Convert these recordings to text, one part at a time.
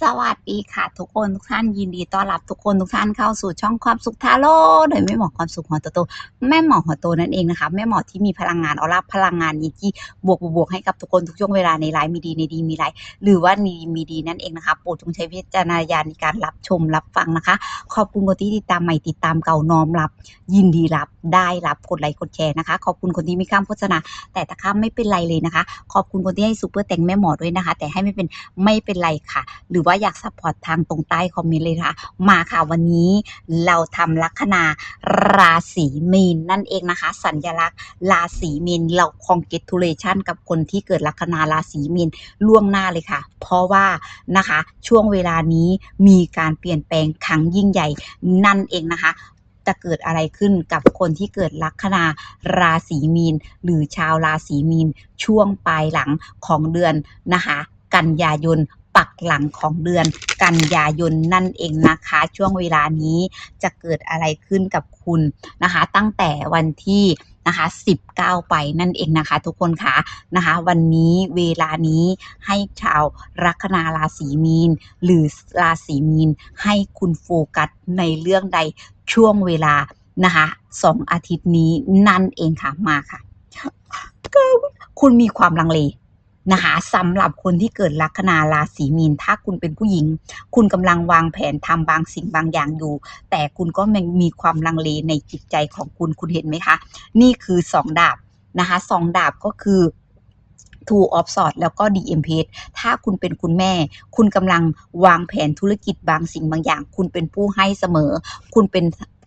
สวัสดีค่ะ ทุกคนทุกท่านยินดีต้อนรับทุกคนทุกท่านเข้าสู่ช่องความสุขทาโร่โดยแม่หมอความสุขหัวโตๆแม่หมอหัวโตนั่นเองนะคะแม่หมอที่มีพลังงานออร่าพลังงานนี้ที่บวกบวกให้กับทุกคนทุกช่วงเวลาในไลฟ์มีดีในดีมีไลฟ์หรือว่ามีมีดีนั่นเองนะคะโปรดจงใช้วิจารณญาณในการรับชมรับฟังนะคะ ขอบคุณคนที่ติดตามใหม่ติดตามเก่าน้อมรับ ยินดีรับได้รับกดไลค์กดแชร์นะคะ ขอบคุณคนที่ไม่ข้ามโฆษณาแต่ถ้าข้ามไม่เป็นไรเลยนะคะ ขอบคุณคนที่ให้ซูเปอร์แต่งแม่หมอด้วยนะคะ แต่ให้ไม่เป็นไม่เป็นไรค่ะหรือว่าอยากซัพพอร์ตทางตรงใต้คอมเมนต์เลยค่ะ มาค่ะวันนี้เราทำลัคนาราศีมีนนั่นเองนะคะ สัญลักษณ์ราศีมีนเราคองเกตูเลชันกับคนที่เกิดลัคนาราศีมีนล่วงหน้าเลยค่ะ เพราะว่านะคะช่วงเวลานี้มีการเปลี่ยนแปลงครั้งยิ่งใหญ่นั่นเองนะคะจะเกิดอะไรขึ้นกับคนที่เกิดลัคนาราศีมีน หรือชาวราศีมีน ช่วงปลายหลังของเดือนนะคะ กันยายน ปักหลังของเดือนกันยายนนั่นเองนะคะ ช่วงเวลานี้จะเกิดอะไรขึ้นกับคุณนะคะ ตั้งแต่วันที่นะคะ19 ไปนั่นเองนะคะทุกคนคะนะคะ วันนี้เวลานี้ให้ชาวลัคนาราศีมีน หรือราศีมีน ให้คุณโฟกัสในเรื่องใดช่วงเวลานะคะสองอาทิตย์นี้นั่นเองค่ะมาค่ะ คุณมีความลังเล นะคะสำหรับคนที่เกิดลัคนาราศีมีน ถ้าคุณเป็นผู้หญิง คุณกำลังวางแผนทำบางสิ่งบางอย่างอยู่ แต่คุณก็ยังมีความลังเลในจิตใจของคุณคุณเห็นไหมคะ นี่คือสองดาบนะคะสองดาบก็คือ Two of Swords แล้วก็ DM Page ถ้าคุณเป็นคุณแม่ คุณกำลังวางแผนธุรกิจบางสิ่งบางอย่าง คุณเป็นผู้ให้เสมอ คุณเป็น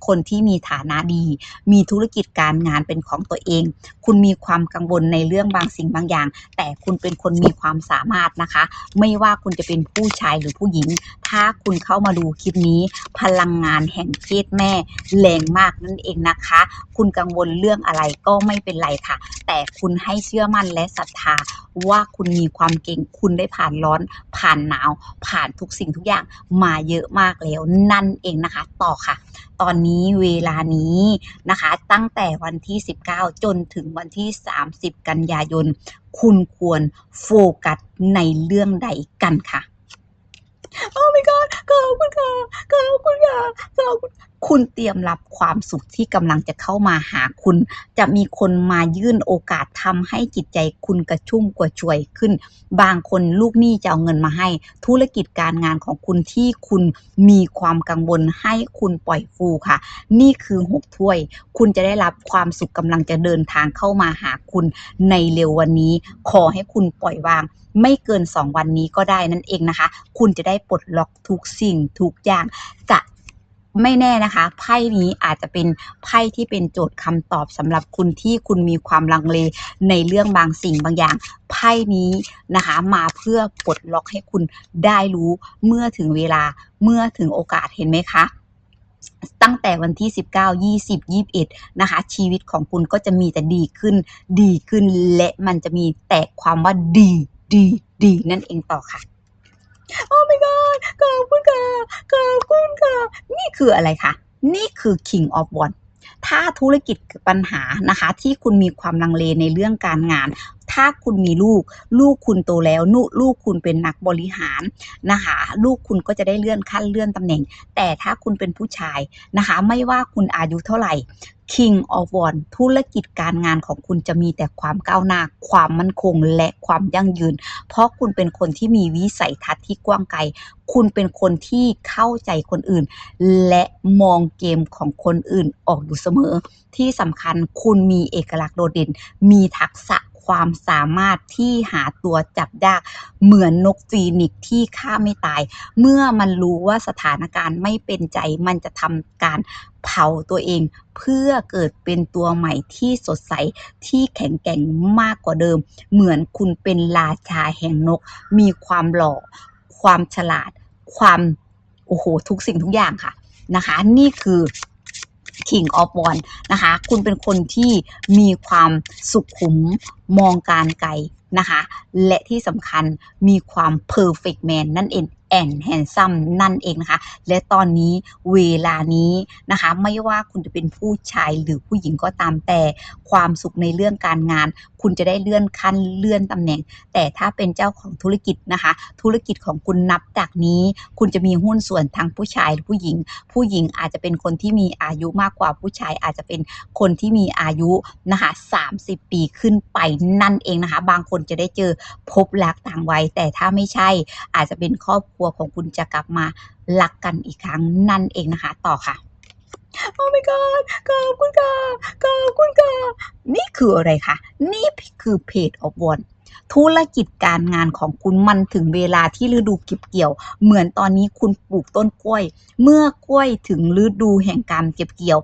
คนที่มีฐานะดี มีธุรกิจการงานเป็นของตัวเอง คุณมีความกังวลในเรื่องบางสิ่งบางอย่าง แต่คุณเป็นคนมีความสามารถนะคะ ไม่ว่าคุณจะเป็นผู้ชายหรือผู้หญิงถ้าคุณเข้ามาดูคลิปนี้ พลังงานแห่งเพศแม่แรงมากนั่นเองนะคะ คุณกังวลเรื่องอะไรก็ไม่เป็นไรค่ะ แต่คุณให้เชื่อมั่นและศรัทธาว่าคุณมีความเก่งคุณได้ผ่านร้อน ผ่านหนาว ผ่านทุกสิ่งทุกอย่างมาเยอะมากแล้วนั่นเองนะคะ ต่อค่ะ ตอนนี้เวลานี้นะคะ ตั้งแต่วันที่ 19 จนถึงวันที่ 30 กันยายน คุณควรโฟกัสในเรื่องใดกันค่ะ โอ้ my god ขอบคุณค่ะขอบคุณค่ะขอบคุณ คุณเตรียมรับความสุขที่กำลังจะเข้ามาหาคุณ จะมีคนมายื่นโอกาสทำให้จิตใจคุณกระชุ่มกระชวยขึ้น บางคนลูกหนี้จะเอาเงินมาให้ ธุรกิจการงานของคุณที่คุณมีความกังวลให้คุณปล่อยฟูค่ะ นี่คือหกถ้วย คุณจะได้รับความสุขกำลังจะเดินทางเข้ามาหาคุณในเร็ววันนี้ ขอให้คุณปล่อยวางไม่เกิน 2 วันนี้ก็ได้นั่นเองนะคะ คุณจะได้ปลดล็อกทุกสิ่งทุกอย่างจะ ไม่แน่นะคะไพ่นี้อาจจะเป็นไพ่ที่เป็นโจทย์คำตอบสำหรับคุณที่คุณมีความลังเลในเรื่องบางสิ่งบางอย่างไพ่นี้นะคะมาเพื่อปลดล็อกให้คุณได้รู้เมื่อถึงเวลาเมื่อถึงโอกาสเห็นไหมคะตั้งแต่วันที่ 19 20 21 นะคะ ชีวิตของคุณก็จะมีแต่ดีขึ้น ดีขึ้นและมันจะมีแต่ความว่าดี ดี ดี นั่นเองต่อค่ะ โอ้ my god ขอบคุณค่ะขอบคุณค่ะ นี่ คืออะไรคะ นี่คือ King of w a n d ถ้าธุรกิจปัญหานะคะที่คุณมีความลังเลในเรื่องการงาน ถ้าคุณมีลูก ลูกคุณโตแล้วนุลูกคุณเป็นนักบริหารนะคะ ลูกคุณก็จะได้เลื่อนขั้นเลื่อนตำแหน่ง แต่ถ้าคุณเป็นผู้ชายนะคะ ไม่ว่าคุณอายุเท่าไหร่ King of Wands ธุรกิจการงานของคุณจะมีแต่ความก้าวหน้า ความมั่นคงและความยั่งยืน เพราะคุณเป็นคนที่มีวิสัยทัศน์ที่กว้างไกล คุณเป็นคนที่เข้าใจคนอื่น และมองเกมของคนอื่นออกอยู่เสมอ ที่สำคัญคุณมีเอกลักษณ์โดดเด่น มีทักษะ ความสามารถที่หาตัวจับยากเหมือนนกฟีนิกซ์ที่ฆ่าไม่ตาย เมื่อมันรู้ว่าสถานการณ์ไม่เป็นใจมันจะทำการเผาตัวเองเพื่อเกิดเป็นตัวใหม่ที่สดใสที่แข็งแกร่งมากกว่าเดิม เหมือนคุณเป็นราชาแห่งนก มีความหล่อ ความฉลาด ความโอ้โหทุกสิ่งทุกอย่างค่ะนะคะ นี่คือ King of w a n d นะคะ คุณเป็นคนที่มีความสุขุมมองการไกลนะคะ และที่สำคัญมีความ perfect man นั่นเอง and handsome นั่นเองนะคะ และตอนนี้เวลานี้นะคะ ไม่ว่าคุณจะเป็นผู้ชายหรือผู้หญิงก็ตามแต่ความสุขในเรื่องการงาน คุณจะได้เลื่อนขั้นเลื่อนตำแหน่ง แต่ถ้าเป็นเจ้าของธุรกิจนะคะ ธุรกิจของคุณนับจากนี้ คุณจะมีหุ้นส่วนทั้งผู้ชายหรือผู้หญิง ผู้หญิงอาจจะเป็นคนที่มีอายุมากกว่าผู้ชายอาจจะเป็นคนที่มีอายุนะคะ30 ปีขึ้นไปนั่นเองนะคะ บางคนจะได้เจอพบรักต่างวัยแต่ถ้าไม่ใช่อาจจะเป็นครอบครัวของคุณจะกลับมารักกันอีกครั้งนั่นเองนะคะ ต่อค่ะโอ้ my god ขอบคุณค่ะขอบคุณค่ะนี่คืออะไรคะนี่คือเพจ of one ธุรกิจการงานของคุณมันถึงเวลาที่ฤดูเก็บเกี่ยว เหมือนตอนนี้คุณปลูกต้นกล้วย เมื่อกล้วยถึงฤดูแห่งการเก็บเกี่ยว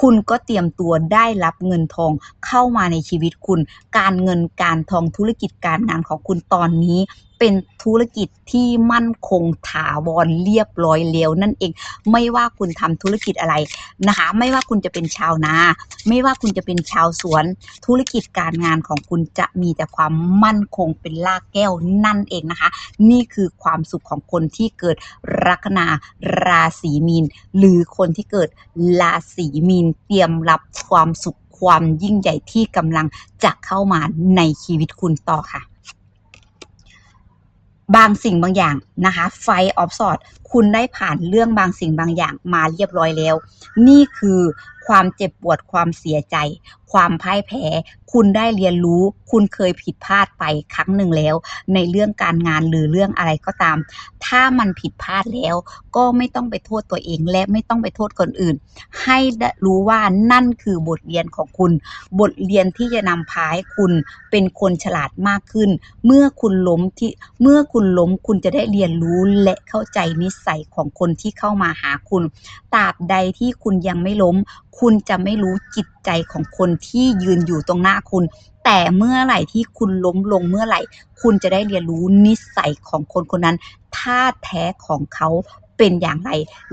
คุณก็เตรียมตัวได้รับเงินทองเข้ามาในชีวิตคุณ การเงินการทองธุรกิจการงานของคุณตอนนี้เป็นธุรกิจที่มั่นคงถาวรเรียบร้อยแล้วนั่นเอง ไม่ว่าคุณทำธุรกิจอะไรนะคะ ไม่ว่าคุณจะเป็นชาวนา ไม่ว่าคุณจะเป็นชาวสวน ธุรกิจการงานของคุณจะมีแต่ความมั่นคงเป็นลากแก้วนั่นเองนะคะ นี่คือความสุขของคนที่เกิดลัคนาราศีมีน หรือคนที่เกิดราศีมีนเตรียมรับความสุขความยิ่งใหญ่ที่กำลังจะเข้ามาในชีวิตคุณต่อค่ะ บางสิ่งบางอย่างนะคะไฟออฟสอดคุณได้ผ่านเรื่องบางสิ่งบางอย่างมาเรียบร้อยแล้ว นี่คือความเจ็บปวดความเสียใจ ความพ่ายแพ้ คุณได้เรียนรู้ คุณเคยผิดพลาดไปครั้งหนึ่งแล้ว ในเรื่องการงานหรือเรื่องอะไรก็ตาม ถ้ามันผิดพลาดแล้ว ก็ไม่ต้องไปโทษตัวเองและไม่ต้องไปโทษคนอื่น ให้รู้ว่านั่นคือบทเรียนของคุณ บทเรียนที่จะนำพาให้คุณเป็นคนฉลาดมากขึ้น เมื่อคุณล้มที่เมื่อคุณล้มคุณจะได้เรียนรู้และเข้าใจนิสัยของคนที่เข้ามาหาคุณตราบใดที่คุณยังไม่ล้ม คุณจะไม่รู้จิตใจของคนที่ยืนอยู่ตรงหน้าคุณ แต่เมื่อไหร่ที่คุณล้มลงเมื่อไหร่ คุณจะได้เรียนรู้นิสัยของคนคนนั้นท่าแท้ของเขาเป็นอย่างไร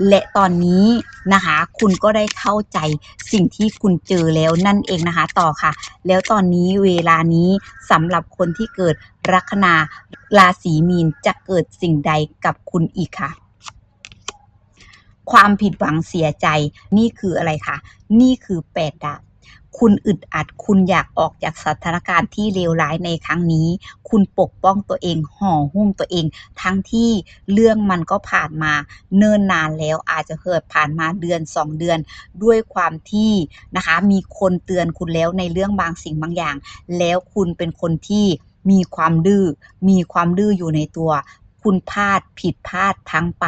และตอนนี้นะคะคุณก็ได้เข้าใจสิ่งที่คุณเจอแล้วนั่นเองนะคะต่อค่ะ แล้วตอนนี้เวลานี้สำหรับคนที่เกิดลัคนาราศีมีนจะเกิดสิ่งใดกับคุณอีกค่ะ ความผิดหวังเสียใจนี่คืออะไรคะนี่คือแปดดาบ คุณอึดอัด คุณอยากออกจากสถานการณ์ที่เลวร้ายในครั้งนี้ คุณปกป้องตัวเองห่อหุ้มตัวเอง ทั้งที่เรื่องมันก็ผ่านมาเนิ่นนานแล้วอาจจะเกิดผ่านมาเดือน 2 เดือน ด้วยความที่นะคะมีคนเตือนคุณแล้วในเรื่องบางสิ่งบางอย่าง แล้วคุณเป็นคนที่มีความดื้อมีความดื้ออยู่ในตัว คุณพลาดผิดพลาดทั้งไป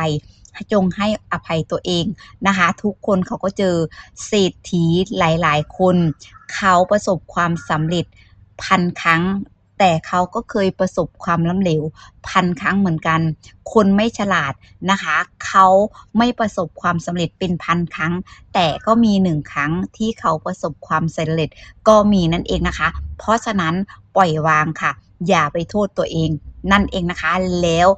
จงให้อภัยตัวเองนะคะ ทุกคนเขาก็เจอเศรษฐีหลาย ๆ คน เขาประสบความสำเร็จพันครั้ง แต่เขาก็เคยประสบความล้มเหลวพันครั้งเหมือนกัน คนไม่ฉลาดนะคะ เขาไม่ประสบความสำเร็จเป็นพันครั้ง แต่ก็มีหนึ่งครั้งที่เขาประสบความสำเร็จก็มีนั่นเองนะคะ เพราะฉะนั้นปล่อยวางค่ะ อย่าไปโทษตัวเอง นั่นเองนะคะ แล้ว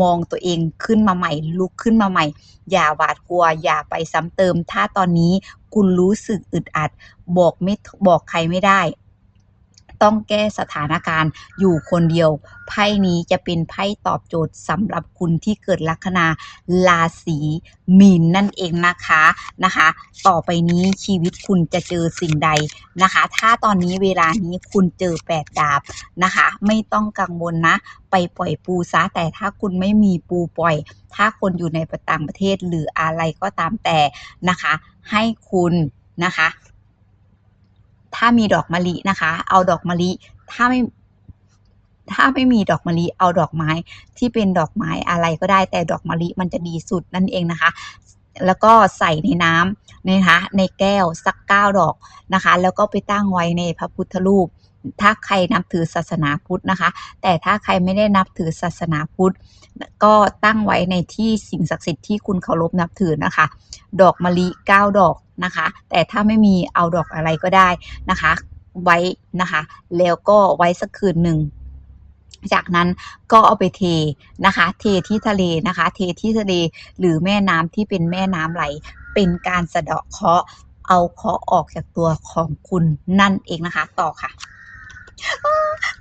มองตัวเองขึ้นมาใหม่ ลุกขึ้นมาใหม่ อย่าหวาดกลัว อย่าไปซ้ำเติม ถ้าตอนนี้คุณรู้สึกอึดอัด บอกไม่บอกใครไม่ได้ ต้องแก้สถานการณ์อยู่คนเดียว ไพ่นี้จะเป็นไพ่ตอบโจทย์สำหรับคุณที่เกิดลัคนาราศีมีนนั่นเองนะคะนะคะ ต่อไปนี้ชีวิตคุณจะเจอสิ่งใดนะคะ ถ้าตอนนี้เวลานี้คุณเจอแปดดาบนะคะ ไม่ต้องกังวลนะ ไปปล่อยปูซะแต่ถ้าคุณไม่มีปูปล่อย ถ้าคนอยู่ในต่างประเทศหรืออะไรก็ตามแต่นะคะ ให้คุณนะคะ ถ้ามีดอกมะลินะคะ เอาดอกมะลิ ถ้าไม่ ถ้าไม่มีดอกมะลิ เอาดอกไม้ที่เป็นดอกไม้อะไรก็ได้ แต่ดอกมะลิมันจะดีสุดนั่นเองนะคะ แล้วก็ใส่ในน้ำนะคะในแก้วสักเก้าดอกนะคะ แล้วก็ไปตั้งไว้ในพระพุทธรูป ถ้าใครนับถือศาสนาพุทธนะคะ แต่ถ้าใครไม่ได้นับถือศาสนาพุทธ ก็ตั้งไว้ในที่สิ่งศักดิ์สิทธิ์ที่คุณเคารพนับถือนะคะ ดอกมะลิเก้าดอก นะคะ แต่ถ้าไม่มีเอาดอกอะไรก็ได้นะคะ ไว้นะคะ แล้วก็ไว้สักคืนหนึ่งจากนั้นก็เอาไปเทนะคะ เทที่ทะเลนะคะ เทที่ทะเลหรือแม่น้ำที่เป็นแม่น้ำไหล เป็นการสะเดาะเคราะห์เอาเคราะห์ออกจากตัวของคุณนั่นเองนะคะ ต่อค่ะ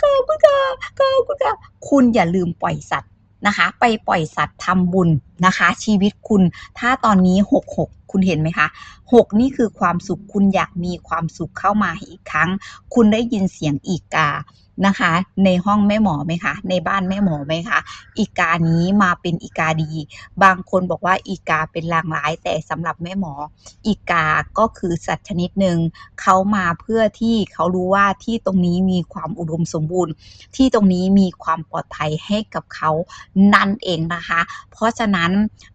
ขอบคุณค่ะขอบคุณค่ะคุณอย่าลืมปล่อยสัตว์ นะคะ ไปปล่อยสัตว์ทำบุญนะคะ ชีวิตคุณถ้าตอนนี้ 66 คุณเห็นไหมคะ 6 นี่คือความสุขคุณอยากมีความสุขเข้ามาอีกครั้ง คุณได้ยินเสียงอีกา นะคะ ในห้องแม่หมอไหมคะ ในบ้านแม่หมอไหมคะ อีกานี้มาเป็นอีกาดี บางคนบอกว่าอีกาเป็นลางร้าย แต่สำหรับแม่หมอ อีกาก็คือสัตว์ชนิดหนึ่งเขามาเพื่อที่เขารู้ว่าที่ตรงนี้มีความอุดมสมบูรณ์ ที่ตรงนี้มีความปลอดภัยให้กับเขานั่นเองนะคะ เพราะฉะนั้น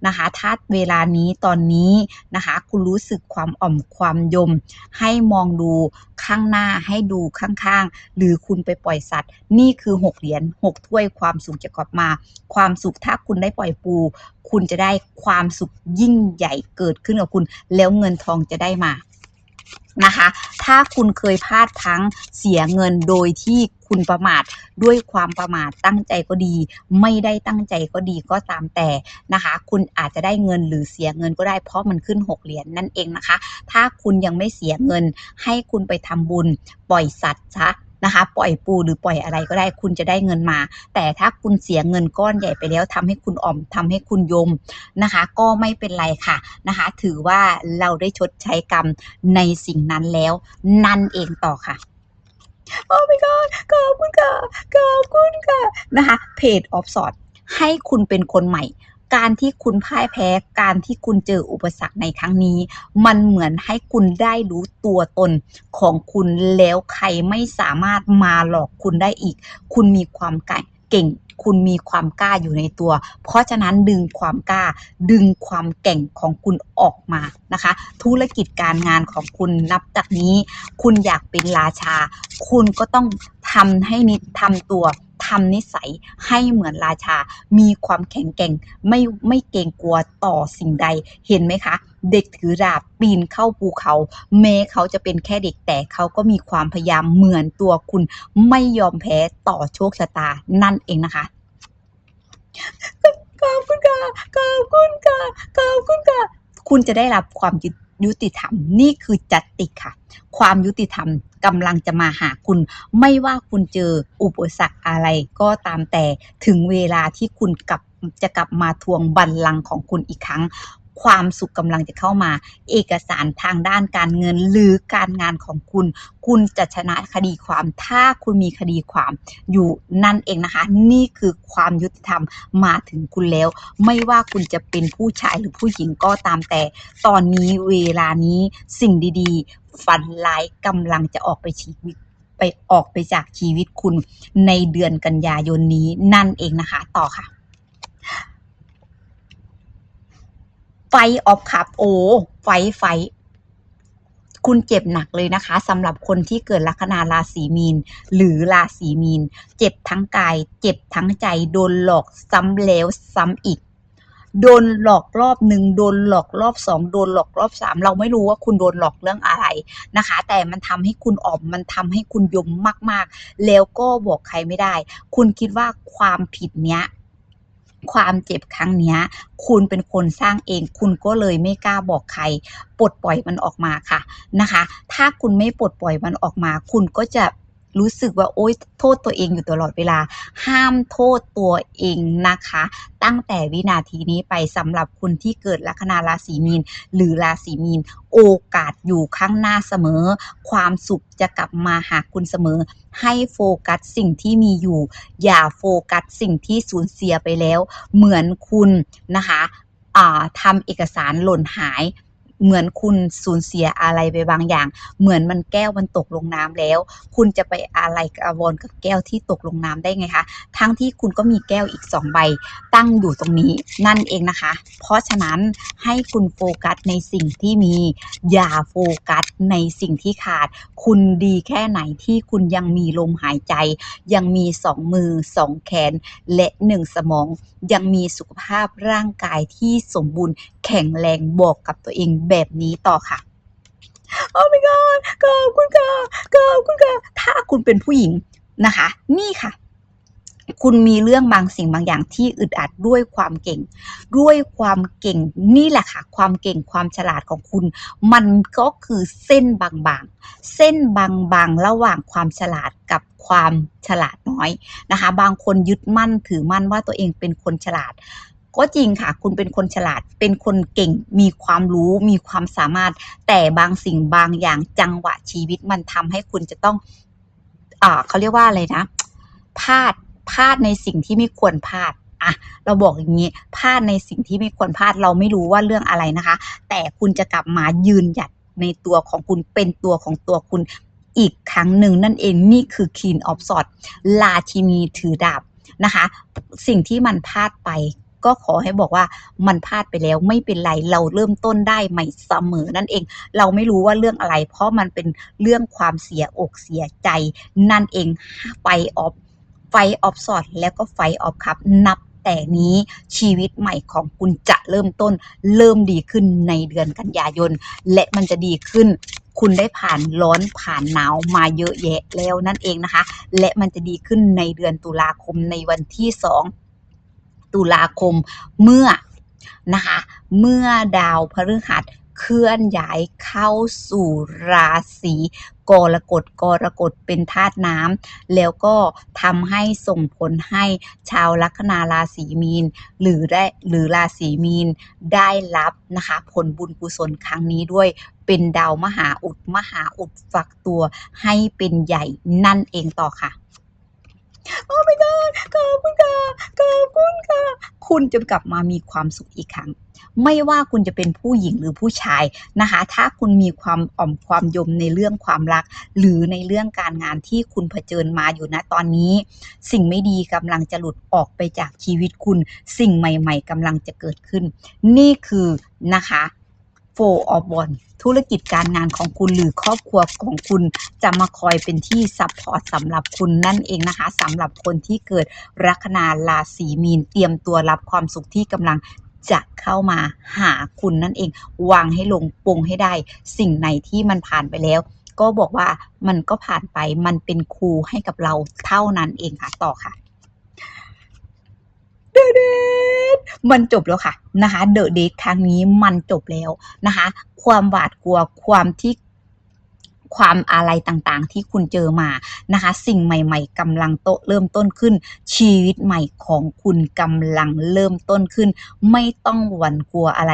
นะคะถ้าเวลานี้ตอนนี้นะคะ คุณรู้สึกความอ่อมความยมให้มองดู ข้างหน้าให้ดูข้างๆ หรือคุณไปปล่อยสัตว์ นี่คือ 6 เหรียญ6ถ้วยความสุขจะกลับมา ความสุขถ้าคุณได้ปล่อยปู คุณจะได้ความสุขยิ่งใหญ่เกิดขึ้นกับคุณ แล้วเงินทองจะได้มา นะคะ ถ้าคุณเคยพลาดพลั้งเสียเงินโดยที่คุณประมาทด้วยความประมาทตั้งใจก็ดี ไม่ได้ตั้งใจก็ดีก็ตามแต่นะคะ คุณอาจจะได้เงินหรือเสียเงินก็ได้เพราะมันขึ้น 6 เหรียญนั่นเองนะคะ ถ้าคุณยังไม่เสียเงินให้คุณไปทำบุญปล่อยสัตว์ซะ นะคะ ปล่อยปูหรือปล่อยอะไรก็ได้คุณจะได้เงินมา แต่ถ้าคุณเสียเงินก้อนใหญ่ไปแล้วทำให้คุณอ่อมทำให้คุณยมนะคะ ก็ไม่เป็นไรค่ะนะคะ ถือว่าเราได้ชดใช้กรรมในสิ่งนั้นแล้วนั่นเองต่อค่ะโอ้ my god ขอบคุณค่ะขอบคุณค่ะนะคะเพจออฟสอดให้คุณเป็นคนใหม่ การที่คุณพ่ายแพ้ การที่คุณเจออุปสรรคในครั้งนี้ มันเหมือนให้คุณได้รู้ตัวตนของคุณแล้วใครไม่สามารถมาหลอกคุณได้อีก คุณมีความเก่งคุณมีความกล้าอยู่ในตัว เพราะฉะนั้นดึงความกล้า ดึงความเก่งของคุณออกมานะคะ ธุรกิจการงานของคุณนับจากนี้ คุณอยากเป็นราชา คุณก็ต้องทำให้นิดทำตัว ทำนิสัยให้เหมือนราชา มีความแข็งแกร่งไม่ไม่เกรงกลัวต่อสิ่งใดเห็นไหมคะ เด็กถือดาบปีนเข้าภูเขา แม้เขาจะเป็นแค่เด็กแต่เขาก็มีความพยายามเหมือนตัวคุณ ไม่ยอมแพ้ต่อโชคชะตานั่นเองนะคะขอบคุณค่ะขอบคุณค่ะขอบคุณค่ะคุณจะได้รับความ ยุติธรรม นี่คือจัตติค่ะ ความยุติธรรมกำลังจะมาหาคุณ ไม่ว่าคุณเจออุปสรรคอะไรก็ตามแต่ถึงเวลาที่คุณกลับจะกลับมาทวงบัลลังก์ของคุณอีกครั้ง ความสุขกำลังจะเข้ามา เอกสารทางด้านการเงินหรือการงานของคุณ คุณจะชนะคดีความ ถ้าคุณมีคดีความอยู่นั่นเองนะคะ นี่คือความยุติธรรมมาถึงคุณแล้ว ไม่ว่าคุณจะเป็นผู้ชายหรือผู้หญิงก็ตามแต่ ตอนนี้เวลานี้สิ่งดีๆ ฝันร้ายกำลังจะออกไปชีวิตไปออกไปจากชีวิตคุณในเดือนกันยายนนี้นั่นเองนะคะ ต่อค่ะ ไฟออฟคับ โอ้ไฟไฟ คุณเจ็บหนักเลยนะคะสำหรับคนที่เกิดลัคนาราศีมีน หรือราศีมีน เจ็บทั้งกาย เจ็บทั้งใจ โดนหลอกซ้ำแล้วซ้ำอีก โดนหลอกรอบหนึ่งโดนหลอกรอบสองโดนหลอกรอบสามเราไม่รู้ว่าคุณโดนหลอกเรื่องอะไรนะคะ แต่มันทำให้คุณอ่อมมันทำให้คุณยมมากๆ แล้วก็บอกใครไม่ได้ คุณคิดว่าความผิดเนี้ย ความเจ็บครั้งเนี้ย คุณเป็นคนสร้างเอง คุณก็เลยไม่กล้าบอกใคร ปลดปล่อยมันออกมาค่ะนะคะ ถ้าคุณไม่ปลดปล่อยมันออกมา คุณก็จะ รู้สึกว่าโอ๊ยโทษตัวเองอยู่ตลอดเวลา ห้ามโทษตัวเองนะคะ ตั้งแต่วินาทีนี้ไปสำหรับคุณที่เกิดลัคนาราศีมีน หรือราศีมีน โอกาสอยู่ข้างหน้าเสมอ ความสุขจะกลับมาหาคุณเสมอ ให้โฟกัสสิ่งที่มีอยู่ อย่าโฟกัสสิ่งที่สูญเสียไปแล้ว เหมือนคุณนะคะทำเอกสารหล่นหาย เหมือนคุณสูญเสียอะไรไปบางอย่าง เหมือนมันแก้วมันตกลงน้ำแล้ว คุณจะไปอะไรกระวนกับแก้วที่ตกลงน้ำได้ไงคะ ทั้งที่คุณก็มีแก้วอีกสองใบ ตั้งอยู่ตรงนี้นั่นเองนะคะ เพราะฉะนั้นให้คุณโฟกัสในสิ่งที่มี อย่าโฟกัสในสิ่งที่ขาด คุณดีแค่ไหนที่คุณยังมีลมหายใจ ยังมีสองมือสองแขนและหนึ่งสมอง ยังมีสุขภาพร่างกายที่สมบูรณ์แข็งแรงบอกกับตัวเองแบบนี้ต่อค่ะโอ้ my god ขอบคุณค่ะขอบคุณค่ะถ้าคุณเป็นผู้หญิงนะคะ นี่ค่ะ คุณมีเรื่องบางสิ่งบางอย่างที่อึดอัดด้วยความเก่ง ด้วยความเก่งนี่แหละค่ะ ความเก่งความฉลาดของคุณ มันก็คือเส้นบางๆ เส้นบางๆ ระหว่างความฉลาดกับความฉลาดน้อยนะคะ บางคนยึดมั่นถือมั่นว่าตัวเองเป็นคนฉลาด ก็จริงค่ะ คุณเป็นคนฉลาด เป็นคนเก่ง มีความรู้ มีความสามารถ แต่บางสิ่งบางอย่างจังหวะชีวิตมันทำให้คุณจะต้องอ่าเขาเรียกว่าอะไรนะพลาดพลาดในสิ่งที่ไม่ควรพลาดอะเราบอกอย่างงี้พลาดในสิ่งที่ไม่ควรพลาดเราไม่รู้ว่าเรื่องอะไรนะคะ แต่คุณจะกลับมายืนหยัดในตัวของคุณเป็นตัวของตัวคุณอีกครั้งหนึ่งนั่นเองนี่คือ Queen of Swords ราชินีถือดาบนะคะ สิ่งที่มันพลาดไป ก็ขอให้บอกว่ามันพลาดไปแล้วไม่เป็นไรเราเริ่มต้นได้ใหม่เสมอนั่นเอง เราไม่รู้ว่าเรื่องอะไร เพราะมันเป็นเรื่องความเสียอกเสียใจ นั่นเองไฟออฟไฟออฟสอดแล้วก็ไฟออฟคัพนับแต่นี้ชีวิตใหม่ของคุณจะเริ่มต้น เริ่มดีขึ้นในเดือนกันยายน และมันจะดีขึ้น คุณได้ผ่านร้อนผ่านหนาวมาเยอะแยะแล้วนั่นเองนะคะ และมันจะดีขึ้นในเดือนตุลาคมในวันที่2 ตุลาคมเมื่อนะคะเมื่อดาวพฤหัสเคลื่อนย้ายเข้าสู่ราศีกรกฎกรกฎเป็นธาตุน้ำแล้วก็ทำให้ส่งผลให้ชาวลัคนาราศีมีน หรือได้หรือราศีมีนได้รับนะคะผลบุญกุศลครั้งนี้ด้วยเป็นดาวมหาอุดมหาอุดฝักตัวให้เป็นใหญ่นั่นเองต่อค่ะ โอ้ my god ขอบคุณค่ะขอบคุณค่ะ คุณจะกลับมามีความสุขอีกครั้ง ไม่ว่าคุณจะเป็นผู้หญิงหรือผู้ชายนะคะ ถ้าคุณมีความอ่อมความยมในเรื่องความรัก หรือในเรื่องการงานที่คุณเผชิญมาอยู่ณตอนนี้ สิ่งไม่ดีกำลังจะหลุดออกไปจากชีวิตคุณ สิ่งใหม่ ๆกำลังจะเกิดขึ้น นี่คือนะคะ Four of Wands ธุรกิจการงานของคุณหรือครอบครัวของคุณจะมาคอยเป็นที่ซัพพอร์ตสำหรับคุณนั่นเองนะคะสำหรับคนที่เกิดลัคนาราศีมีนเตรียมตัวรับความสุขที่กำลังจะเข้ามาหาคุณนั่นเอง วางให้ลงปลงให้ได้ สิ่งไหนที่มันผ่านไปแล้ว ก็บอกว่ามันก็ผ่านไปมันเป็นครูให้กับเราเท่านั้นเองค่ะต่อค่ะ เดอะเดทมันจบแล้วค่ะนะคะเดอะเดทครั้งนี้มันจบแล้วนะคะ ความหวาดกลัวความที่ความอะไรต่างๆ ที่คุณเจอมานะคะ สิ่งใหม่ ๆกำลังโตเริ่มต้นขึ้น ชีวิตใหม่ของคุณกำลังเริ่มต้นขึ้น ไม่ต้องหวั่นกลัวอะไร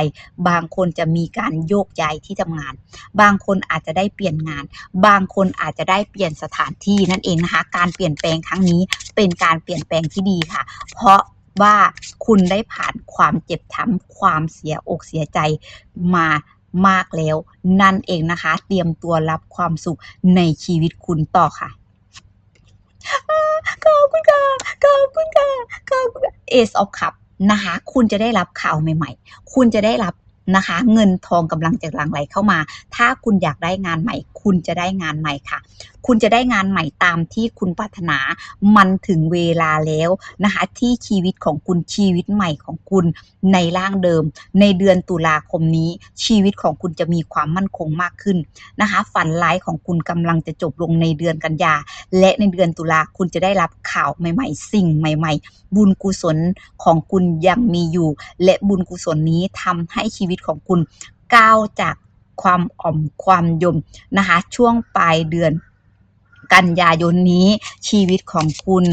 บางคนจะมีการโยกย้ายที่ทำงาน บางคนอาจจะได้เปลี่ยนงาน บางคนอาจจะได้เปลี่ยนสถานที่นั่นเองนะคะ การเปลี่ยนแปลงครั้งนี้เป็นการเปลี่ยนแปลงที่ดีค่ะ เพราะ ว่าคุณได้ผ่านความเจ็บช้ำความเสียอกเสียใจมามากแล้ว นั่นเองนะคะ เตรียมตัวรับความสุขในชีวิตคุณต่อค่ะอ่าขอบคุณค่ะขอบคุณค่ะขอบคุณค่ะ Ace of Cup นะคะ คุณจะได้รับข่าวใหม่ ๆ คุณจะได้รับ นะคะ เงินทองกำลังจะหลั่งไหลเข้ามา ถ้าคุณอยากได้งานใหม่ คุณจะได้งานใหม่ค่ะ คุณจะได้งานใหม่ตามที่คุณปรารถนา มันถึงเวลาแล้วนะคะ ที่ชีวิตของคุณชีวิตใหม่ของคุณในร่างเดิม ในเดือนตุลาคมนี้ ชีวิตของคุณจะมีความมั่นคงมากขึ้นนะคะ ฝันร้ายของคุณกำลังจะจบลงในเดือนกันยา และในเดือนตุลาคุณจะได้รับข่าวใหม่ ๆ สิ่งใหม่ ๆ บุญกุศลของคุณยังมีอยู่ และบุญกุศลนี้ทำให้ชีวิตของคุณก้าวจากความอ่อมความยมนะคะ ช่วงปลายเดือนกันยายนนี้ชีวิตของคุณ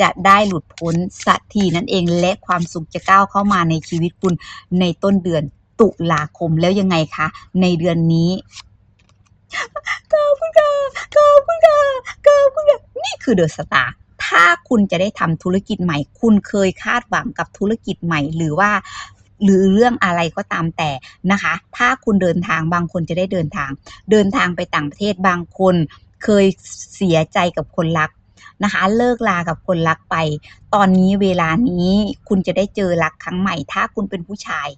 จะได้หลุดพ้นสักทีนั่นเองและความสุขจะก้าวเข้ามาในชีวิตคุณในต้นเดือนตุลาคมแล้วยังไงคะ ในเดือนนี้ขอบคุณค่ะขอบคุณค่ะขอบคุณค่ะนี่คือเดอะสตาร์ถ้าคุณจะได้ทำธุรกิจใหม่ คุณเคยคาดหวังกับธุรกิจใหม่ หรือว่า หรือเรื่องอะไรก็ตามแต่นะคะ ถ้าคุณเดินทางบางคนจะได้เดินทาง เดินทางไปต่างประเทศบางคนเคยเสียใจกับคนรักนะคะเลิกลากับคนรักไป ตอนนี้เวลานี้คุณจะได้เจอรักครั้งใหม่ ถ้าคุณเป็นผู้ชาย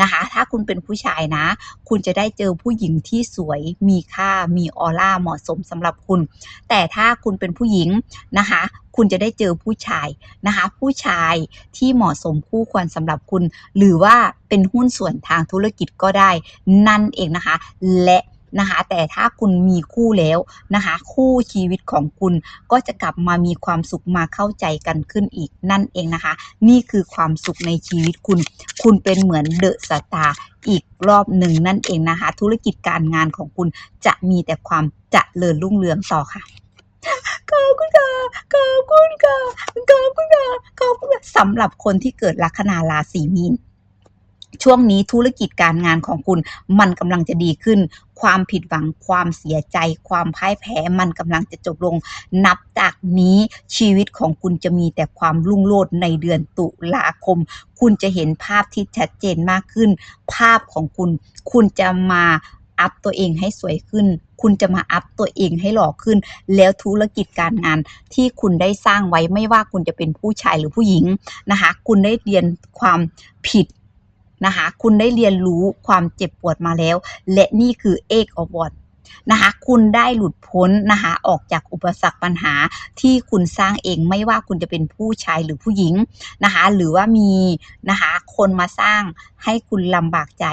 นะคะ ถ้าคุณเป็นผู้ชายนะ คุณจะได้เจอผู้หญิงที่สวย มีค่า มีออร่า เหมาะสมสำหรับคุณ แต่ถ้าคุณเป็นผู้หญิงนะคะ คุณจะได้เจอผู้ชายนะคะ ผู้ชายที่เหมาะสมคู่ควรสำหรับคุณ หรือว่าเป็นหุ้นส่วนทางธุรกิจก็ได้นั่นเองนะคะ และนะคะแต่ถ้าคุณมีคู่แล้วนะคะ คู่ชีวิตของคุณก็จะกลับมามีความสุขมาเข้าใจกันขึ้นอีกนั่นเองนะคะ นี่คือความสุขในชีวิตคุณ คุณเป็นเหมือนเดอะสตาร์อีกรอบหนึ่งนั่นเองนะคะ ธุรกิจการงานของคุณจะมีแต่ความจะเจริญรุ่งเรืองต่อค่ะ ขอบคุณค่ะขอบคุณค่ะขอบคุณค่ะขอบคุณค่ะสำหรับคนที่เกิดลัคนาราศีมีนช่วงนี้ธุรกิจการงานของคุณมันกำลังจะดีขึ้น ความผิดหวังความเสียใจ ความพ่ายแพ้มันกำลังจะจบลง นับจากนี้ชีวิตของคุณจะมีแต่ความรุ่งโรจน์ในเดือนตุลาคม คุณจะเห็นภาพที่ชัดเจนมากขึ้น ภาพของคุณ คุณจะมา อัพตัวเองให้สวยขึ้น คุณจะมาอัพตัวเองให้หล่อขึ้น แล้วธุรกิจการงานที่คุณได้สร้างไว้ไม่ว่าคุณจะเป็นผู้ชายหรือผู้หญิงนะคะ คุณได้เรียนความผิดนะคะ คุณได้เรียนรู้ความเจ็บปวดมาแล้ว และนี่คือเอกอวอร์ด นะคะ คุณได้หลุดพ้นนะคะออกจากอุปสรรคปัญหาที่คุณสร้างเองไม่ว่าคุณจะเป็นผู้ชายหรือผู้หญิงนะคะ หรือว่ามีนะคะคนมาสร้างให้คุณลำบากใจ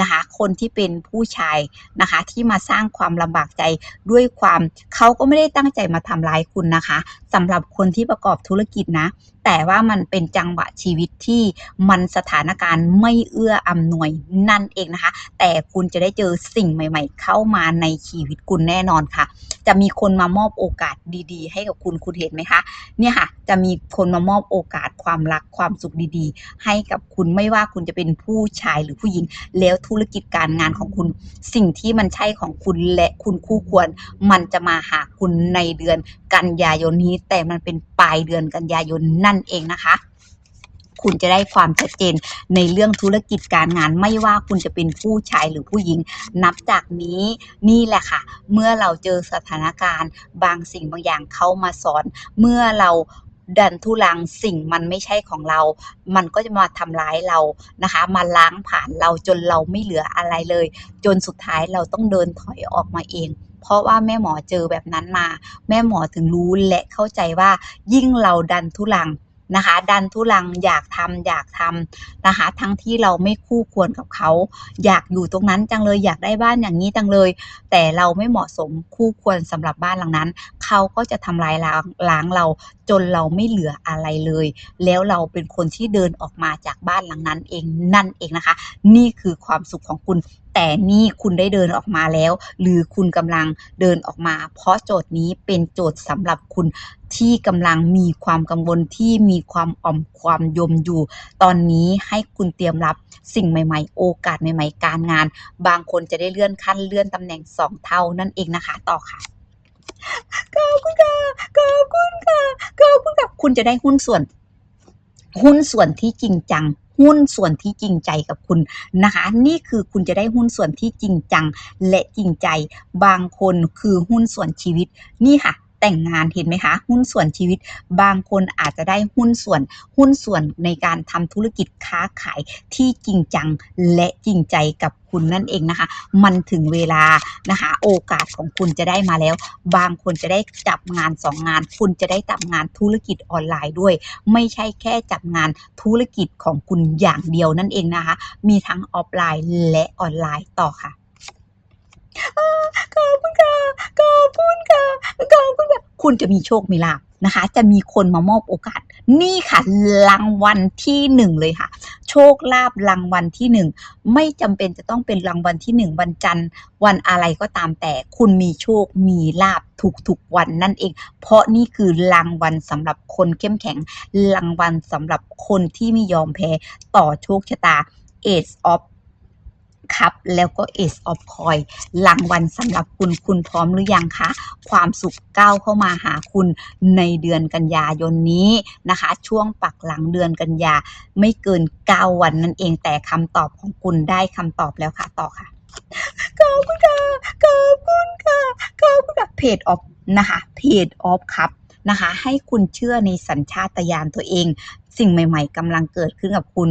นะคะ คนที่เป็นผู้ชายนะคะ ที่มาสร้างความลำบากใจด้วยความเขาก็ไม่ได้ตั้งใจมาทำร้ายคุณนะคะ สำหรับคนที่ประกอบธุรกิจนะ แต่ว่ามันเป็นจังหวะชีวิตที่มันสถานการณ์ไม่เอื้ออำนวยนั่นเองนะคะ แต่คุณจะได้เจอสิ่งใหม่ ๆ เข้ามาในชีวิตคุณแน่นอนค่ะ จะมีคนมามอบโอกาสดีๆ ให้กับคุณคุณเห็นไหมคะ เนี่ยค่ะ จะมีคนมามอบโอกาสความรักความสุขดีๆ ให้กับคุณไม่ว่าคุณจะเป็นผู้ชายหรือผู้หญิง แล้วธุรกิจการงานของคุณ สิ่งที่มันใช่ของคุณและคุณคู่ควร มันจะมาหาคุณในเดือนกันยายนนี้ แต่มันเป็นปลายเดือนกันยายนนั่นเองนะคะ คุณจะได้ความชัดเจนในเรื่องธุรกิจการงาน ไม่ว่าคุณจะเป็นผู้ชายหรือผู้หญิง นับจากนี้นี่แหละค่ะ เมื่อเราเจอสถานการณ์ บางสิ่งบางอย่างเข้ามาสอน เมื่อเราดันทุลังสิ่งมันไม่ใช่ของเรา มันก็จะมาทำร้ายเรานะคะ มาล้างผ่านเราจนเราไม่เหลืออะไรเลย จนสุดท้ายเราต้องเดินถอยออกมาเอง เพราะว่าแม่หมอเจอแบบนั้นมา แม่หมอถึงรู้และเข้าใจว่ายิ่งเราดันทุลัง นะคะ ดันทุลังอยากทำอยากทำนะคะ ทั้งที่เราไม่คู่ควรกับเขา อยากอยู่ตรงนั้นจังเลยอยากได้บ้านอย่างนี้จังเลย แต่เราไม่เหมาะสมคู่ควรสำหรับบ้านหลังนั้น เขาก็จะทำลายล้างล้างเราจนเราไม่เหลืออะไรเลย แล้วเราเป็นคนที่เดินออกมาจากบ้านหลังนั้นเองนั่นเองนะคะ นี่คือความสุขของคุณ แต่นี่คุณได้เดินออกมาแล้ว หรือคุณกำลังเดินออกมา เพราะโจทย์นี้เป็นโจทย์สำหรับคุณที่กำลังมีความกังวลที่มีความอ่อมความยมอยู่ ตอนนี้ให้คุณเตรียมรับสิ่งใหม่ ๆ โอกาสใหม่ ๆ การงาน บางคนจะได้เลื่อนขั้นเลื่อนตำแหน่งสองเท่านั่นเองนะคะต่อค่ะขอบคุณค่ะขอบคุณค่ะขอบคุณค่ะคุณจะได้หุ้นส่วน หุ้นส่วนที่จริงจัง หุ้นส่วนที่จริงใจกับคุณนะคะ นี่คือคุณจะได้หุ้นส่วนที่จริงจังและจริงใจ บางคนคือหุ้นส่วนชีวิตนี่ค่ะ แต่งงานเห็นไหมคะ หุ้นส่วนชีวิต บางคนอาจจะได้หุ้นส่วนหุ้นส่วนในการทำธุรกิจค้าขายที่จริงจังและจริงใจกับคุณนั่นเองนะคะ มันถึงเวลานะคะ โอกาสของคุณจะได้มาแล้ว บางคนจะได้จับงานสองงาน คุณจะได้จับงานธุรกิจออนไลน์ด้วย ไม่ใช่แค่จับงานธุรกิจของคุณอย่างเดียวนั่นเองนะคะ มีทั้งออฟไลน์และออนไลน์ต่อค่ะ ขอบคุณค่ะขอบคุณค่ะขอบคุณค่ะคุณจะมีโชคมีลาภนะคะ จะมีคนมามอบโอกาส นี่ค่ะรางวัลที่หนึ่งเลยค่ะ โชคลาภรางวัลที่หนึ่งไม่จำเป็นจะต้องเป็นรางวัลที่หนึ่งวันจันทร์ วันอะไรก็ตามแต่คุณมีโชคมีลาบทุกๆวันนั่นเอง เพราะนี่คือรางวัลสำหรับคนเข้มแข็งรางวัลสำหรับคนที่ไม่ยอมแพ้ต่อโชคชะตา Ace of ครับแล้วก็ Ace of Coin รางวัลสำหรับคุณคุณพร้อมหรือยังคะ ความสุขก้าวเข้ามาหาคุณในเดือนกันยายนนี้นะคะ ช่วงปักหลังเดือนกันยาไม่เกิน 9 วันนั่นเองแต่คำตอบของคุณได้คำตอบแล้วค่ะต่อค่ะขอบคุณค่ะขอบคุณค่ะขอบคุณค่ะเพจออฟนะคะเพจออฟครับนะคะให้คุณเชื่อในสัญชาตญาณตัวเอง สิ่งใหม่ ๆกำลังเกิดขึ้นกับคุณ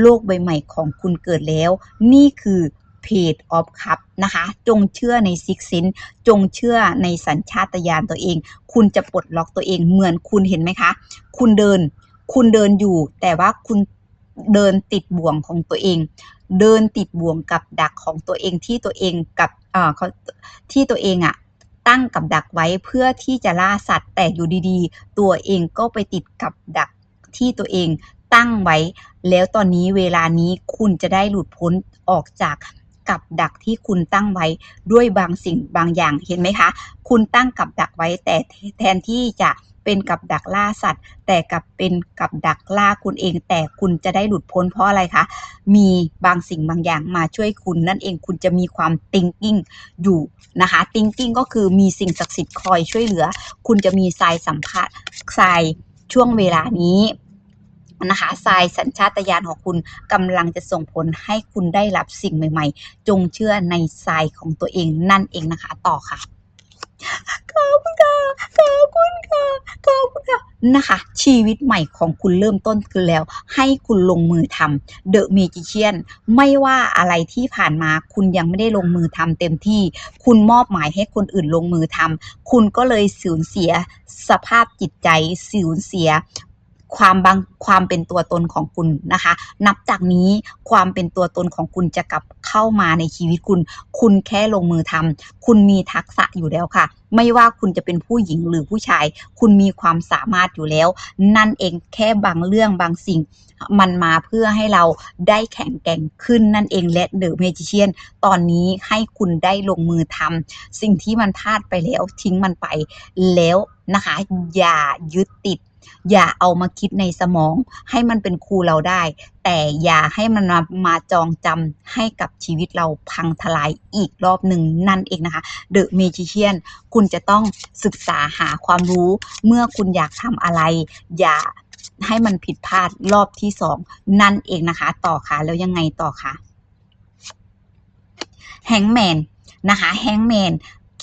โลกใบใหม่ของคุณเกิดแล้ว นี่คือเพจออฟคับนะคะ จงเชื่อในซิกเซนจงเชื่อในสัญชาตญาณตัวเอง คุณจะปลดล็อกตัวเองเหมือนคุณเห็นไหมคะ คุณเดิน คุณเดินอยู่ แต่ว่าคุณเดินติดบ่วงของตัวเอง เดินติดบ่วงกับดักของตัวเองที่ตัวเองกับอ่าเขาที่ตัวเองอะตั้งกับดักไว้เพื่อที่จะล่าสัตว์แต่อยู่ดีๆ ตัวเองก็ไปติดกับดัก ที่ตัวเองตั้งไว้ แล้วตอนนี้เวลานี้คุณจะได้หลุดพ้นออกจากกับดักที่คุณตั้งไว้ด้วยบางสิ่งบางอย่างเห็นไหมคะ คุณตั้งกับดักไว้แต่แทนที่จะเป็นกับดักล่าสัตว์ แต่กับเป็นกับดักล่าคุณเอง แต่คุณจะได้หลุดพ้นเพราะอะไรคะมีบางสิ่งบางอย่างมาช่วยคุณ นั่นเองคุณจะมีความ thinking อยู่นะคะ thinking ก็คือมีสิ่งศักดิ์สิทธิ์คอยช่วยเหลือ คุณจะมีทรายสัมผัสทรายช่วงเวลานี้ นะคะทรายสัญชาตญาณของคุณกำลังจะส่งผลให้คุณได้รับสิ่งใหม่ ๆ จงเชื่อในทรายของตัวเองนั่นเองนะคะ ต่อค่ะขอบคุณค่ะขอบคุณค่ะขอบคุณค่ะนะคะ ชีวิตใหม่ของคุณเริ่มต้นขึ้นแล้ว ให้คุณลงมือทำ The Magician ไม่ว่าอะไรที่ผ่านมาคุณยังไม่ได้ลงมือทำเต็มที่ คุณมอบหมายให้คนอื่นลงมือทำคุณก็เลยสูญเสียสภาพจิตใจสูญเสีย ความบางความเป็นตัวตนของคุณนะคะ นับจากนี้ความเป็นตัวตนของคุณจะกลับเข้ามาในชีวิตคุณ คุณแค่ลงมือทำคุณมีทักษะอยู่แล้วค่ะ ไม่ว่าคุณจะเป็นผู้หญิงหรือผู้ชาย คุณมีความสามารถอยู่แล้ว นั่นเองแค่บางเรื่องบางสิ่ง มันมาเพื่อให้เราได้แข็งแกร่งขึ้นนั่นเองและเดอะเมจิเชียนตอนนี้ให้คุณได้ลงมือทำสิ่งที่มันพลาดไปแล้วทิ้งมันไปแล้วนะคะ อย่ายึดติด อย่าเอามาคิดในสมอง ให้มันเป็นครูเราได้ แต่อย่าให้มันมามาจองจำให้กับชีวิตเราพังทลายอีกรอบหนึ่งนั่นเองนะคะ The Magician คุณจะต้องศึกษาหาความรู้เมื่อคุณอยากทำอะไร อย่าให้มันผิดพลาดรอบที่สองนั่นเองนะคะ ต่อค่ะแล้วยังไงต่อคะแฮงแมนนะคะแฮงแมน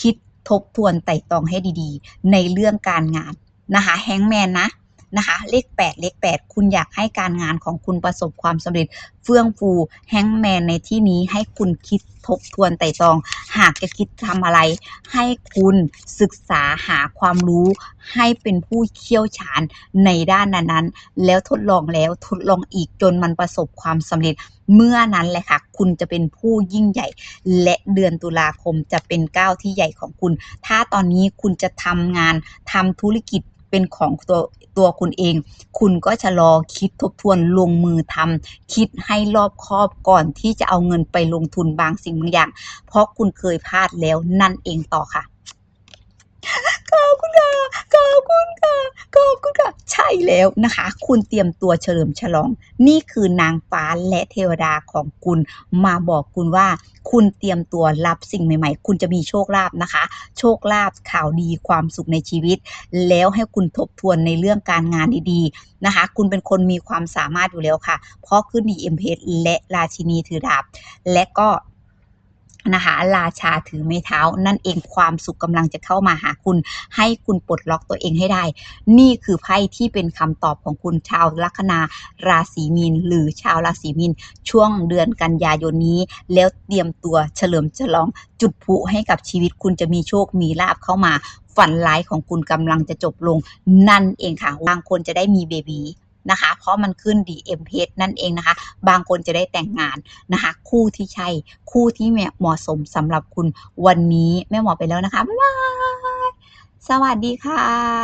คิดทบทวนไต่ตรองให้ดีๆ ในเรื่องการงาน นะคะแฮงแมนนะนะคะเลข 8 เลข 8 คุณอยากให้การงานของคุณประสบความสำเร็จ เฟื่องฟูแฮงแมนในที่นี้ให้คุณคิดทบทวนไต่ตรอง หากจะคิดทำอะไร ให้คุณศึกษาหาความรู้ให้เป็นผู้เชี่ยวชาญในด้านนั้นๆ แล้วทดลองแล้วทดลองอีกจนมันประสบความสำเร็จเมื่อนั้นแหละค่ะ คุณจะเป็นผู้ยิ่งใหญ่ และเดือนตุลาคมจะเป็นก้าวที่ใหญ่ของคุณ ถ้าตอนนี้คุณจะทำงานทำธุรกิจ เป็นของตัวตัวคุณเอง คุณก็ชะลอคิดทบทวนลงมือทำคิดให้รอบคอบก่อนที่จะเอาเงินไปลงทุนบางสิ่งบางอย่าง เพราะคุณเคยพลาดแล้วนั่นเองต่อค่ะ ขอบคุณค่ะขอบคุณค่ะขอบคุณค่ะ ใช่แล้วนะคะ คุณเตรียมตัวเฉลิมฉลอง นี่คือนางฟ้าและเทวดาของคุณมาบอกคุณว่า คุณเตรียมตัวรับสิ่งใหม่ ๆ คุณจะมีโชคลาภนะคะ โชคลาภข่าวดีความสุขในชีวิต แล้วให้คุณทบทวนในเรื่องการงานดีๆนะคะ คุณเป็นคนมีความสามารถอยู่แล้วค่ะ เพราะขึ้นดีเอ็มเพและราชินีถือดาบและก็ นะคะราชาถือไม้เท้า นั่นเองความสุขกำลังจะเข้ามาหาคุณ ให้คุณปลดล็อกตัวเองให้ได้ นี่คือไพ่ที่เป็นคำตอบของคุณชาวลัคนาราศีมีน หรือชาวราศีมีน ช่วงเดือนกันยายนนี้ แล้วเตรียมตัวเฉลิมฉลองจุดพลุให้กับชีวิตคุณจะมีโชคมีลาบเข้ามา ฝันร้ายของคุณกำลังจะจบลง นั่นเองค่ะบางคนจะได้มีเบบี นะคะ เพราะมันขึ้น DM เพจนั่นเองนะคะ บางคนจะได้แต่งงานนะคะ คู่ที่ใช่ คู่ที่เหมาะสมสำหรับคุณวันนี้แม่หมอไปแล้วนะคะบ๊ายบายสวัสดีค่ะ